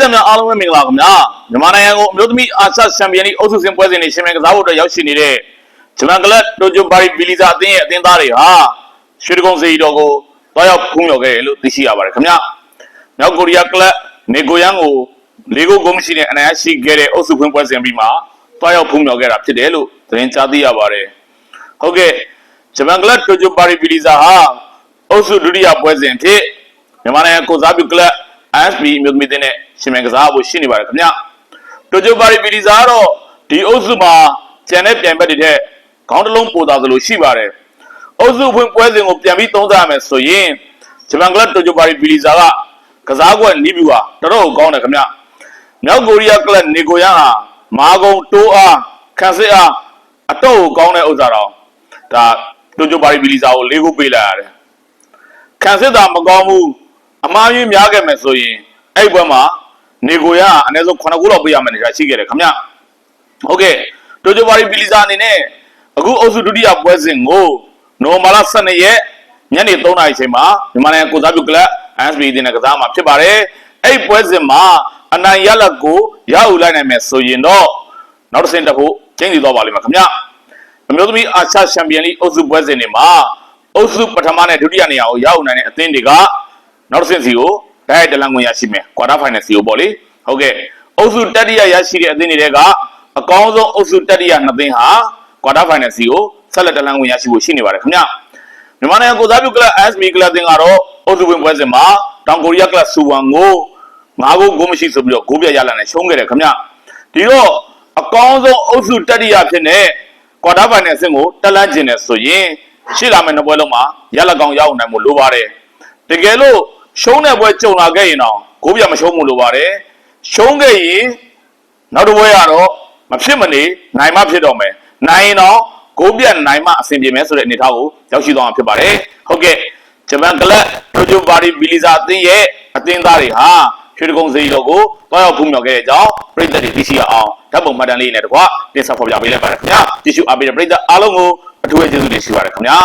သတ်များအားလုံးပဲမင်္ဂလာခင်ဗျာမြန်မာနိုင်ငံကိုအမျိုးသမီးအာရှချန်ပီယံလိအုပ်စုစဉ်ပွဲစဉ်တွေရှင်မြန်ကစားဖို့အတွက်ရောက်ရှိနေတဲ့ဂျမန်ကလပ်တိုဂျိုဘာရီဘီလီဇာအသင်းရဲ့အသင်းသားတွေဟာရွှေတကုံစီတော်ကိုတွားရောက်ဖုံးမြော်ခဲ့တယ်လို့သိရှိရပါတယ်ခင်ဗျာမြောက်ကိုရီးယားကလပ်နေကိုယန်ကိုလေးကိုဂိုးမရှိတဲ့အနိုင်ရရှိခဲ့တဲ့အုပ်စုဖွင့်ပွဲစဉ်ပြီးမှာတွားရောက်ဖုံးမြော်ခဲ့တာဖြစ်တယ်လို့သတင်းကြားသိရပါတယ်ဟုတ်ကဲ့ဂျမန်ကလပ်တိုဂျိုဘာရီဘီလီဇာဟာအုပ်စုဒုတိယပွဲစဉ်ဖြစ်မြန်မာနိုင်ငံကိုစားပြုကလပ် ASB အမျိုးသမီးအသင်းနဲ့ရှင်မြန်ကစားဖို့ရှိနေပါတယ်ခင်ဗျတိုကျိုပါရီပီလီဇာကတော့ဒီအုပ်စုမှာကျန်တဲ့ပြိုင်ဘက်တွေထက်ခေါင်းတစ်လုံးပိုသာသလိုရှိပါတယ်အုပ်စုဖွင့်ပွဲစဉ်ကိုပြန်ပြီးသုံးသပ်ရမယ်ဆိုရင်ဂျပန်ကလပ်တိုကျိုပါရီပီလီဇာကကစားကွက်နီးဗျူဟာတော်တော်ကောင်းတယ်ခင်ဗျမြောက်ကိုရီးယားကလပ်နေကိုယန်ဟာမာဂုံတိုးအားခန်းစစ်အားအတော့ကိုကောင်းတဲ့ဥစ္စာတော့ဒါတိုကျိုပါရီပီလီဇာကိုလေးခုပေးလိုက်ရတယ်ခံစစ်တာမကောင်းဘူး အမှားကြီးများခဲ့မယ်ဆိုရင်အဲ့ဘက်မှာနေကိုရအနည်းဆုံး9ခုလောက်ပေးရမယ်နေတာရှိခဲ့တယ်ခင်ဗျဟုတ်ကဲ့တိုဂျိုဘာရီပီလီဇာအနေနဲ့အခုအုပ်စုဒုတိယပွဲစဉ်ကိုနိုမာလာ12ရက်ညနေ3နာရီချိန်မှာမြန်မာနိုင်ငံကိုစားပြုကလပ် ASB တင်တဲ့ကစားမှာဖြစ်ပါတယ်အဲ့ပွဲစဉ်မှာအနိုင်ရလက်ကိုရယူလိုက်နိုင်မယ်ဆိုရင်တော့နောက်တစ်ဆင့်တက်ဖို့ကျင်းစီသွားပါလိမ့်မယ်ခင်ဗျအမျိုးသမီးအာရှချန်ပီယံလိအုပ်စုပွဲစဉ်တွေမှာအုပ်စုပထမနဲ့ဒုတိယနေရာကိုရောက်နိုင်တဲ့အသင်းတွေက နောက်တစ်ဆင့်စီကိုဒိုင်တလန်ဝင်ရရှိမယ်ကွာတာဖိုင်နယ်စီကိုပေါ့လေဟုတ်ကဲ့အုပ်စုတတိယရရှိတဲ့အသင်းတွေကအကောင်းဆုံးအုပ်စုတတိယနှစ်သင်းဟာကွာတာဖိုင်နယ်စီကိုဆက်လက်တလန်ဝင်ရရှိဖို့ရှိနေပါတယ်ခင်ဗျမြန်မာနိုင်ငံကိုစားပြုကလပ် ASB ကလပ်အသင်းကတော့အုပ်စုဝင်ပွဲစဉ်မှာတောင်ကိုရီးယားကလပ်စူဝမ်ကိုငါးဂိုးဂိုးမရှိဆိုပြီးတော့ဂိုးပြရလာနဲ့ရှုံးခဲ့တယ်ခင်ဗျဒီတော့အကောင်းဆုံးအုပ်စုတတိယဖြစ်နေကွာတာဖိုင်နယ်အဆင့်ကိုတက်လန့်ကျင်တယ်ဆိုရင်ရှေ့လာမယ့်နှစ်ပွဲလုံးမှာရလက်ကောင်ရအောင်နိုင်မှုလိုပါတယ်တကယ်လို့ ရှုံးတဲ့ပွဲကြုံလာခဲ့ရင်တော့ဂိုးပြမရှုံးမှုလိုပါတယ်ရှုံးခဲ့ရင်နောက်တစ်ပွဲကတော့မဖြစ်မနေနိုင်မှဖြစ်တော့မယ်နိုင်ရင်တော့ဂိုးပြနိုင်မှအဆင်ပြေမယ်ဆိုတဲ့အနေအထားကိုရောက်ရှိသွားမှာဖြစ်ပါတယ်ဟုတ်ကဲ့ဂျပန်ကလပ်တိုဂျိုဘာရီဘီလီဇာအသင်းရဲ့အသင်းသားတွေဟာရွှေတကုံစီတော်ကိုတွားရောက်ဖူးမြော်ခဲ့တဲ့အကြောင်းပြည်သက်တွေသိရှိရအောင်ဓာတ်ပုံမှတ်တမ်းလေးနဲ့တကွတင်ဆက်ဖော်ပြပေးလိုက်ပါတယ်ခင်ဗျာကြည့်ရှုအားပေးတဲ့ပြည်သက်အားလုံးကိုအထူးကျေးဇူးတင်ရှိပါတယ်ခင်ဗျာ